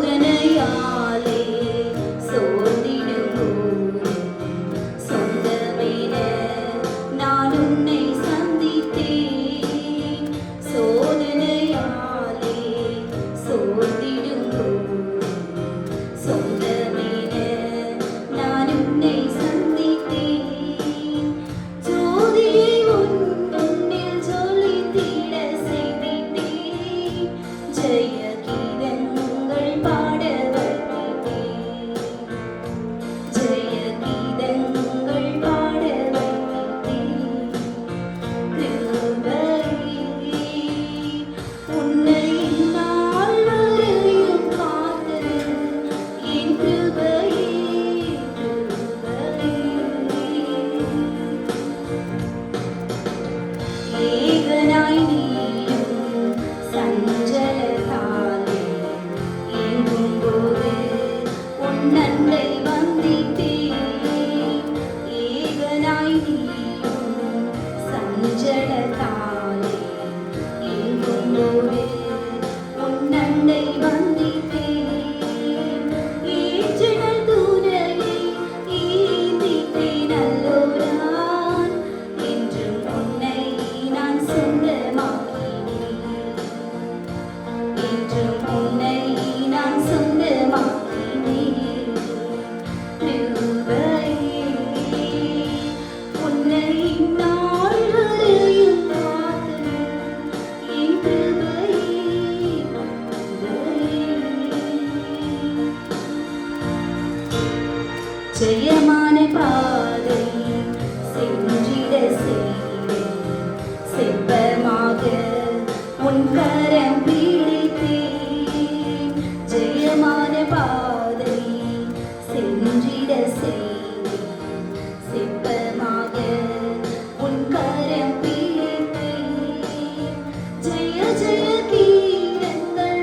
சோதனையாலே சோர்ந்திடும் சொந்தமென நான் உன்னை சந்தித்தேன். சோதனையாலே சோர்ந்திடும் ஜெயமான பாதை. சென்றிட செப்பமாக உன் கரம் பிடித்தேன் ஜெயமான பாதை சென்றிட செப்பமாக உன் கரம் பிடித்தேன் ஜெய ஜெய கீரங்கள்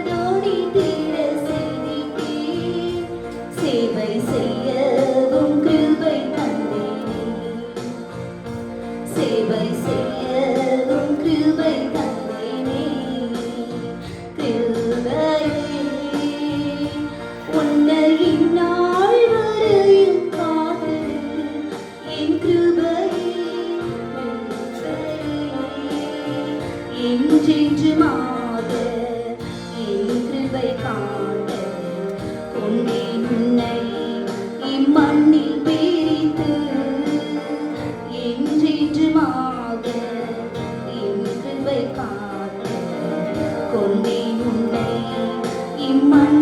என்றென்று மாத என் கிருபை காட்ட கொண்டேன் உன்னை இம்மண்ணில் பிரித்து என்றென்று மாத என் கிருபை காட்ட கொண்டேன் உன்னை இம்மண்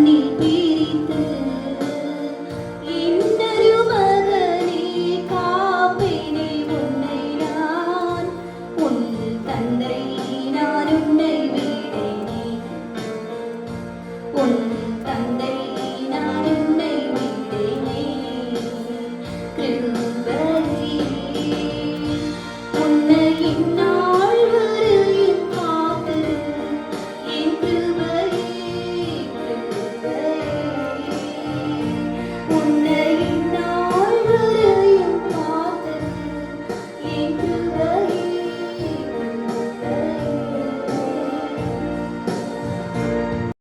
1.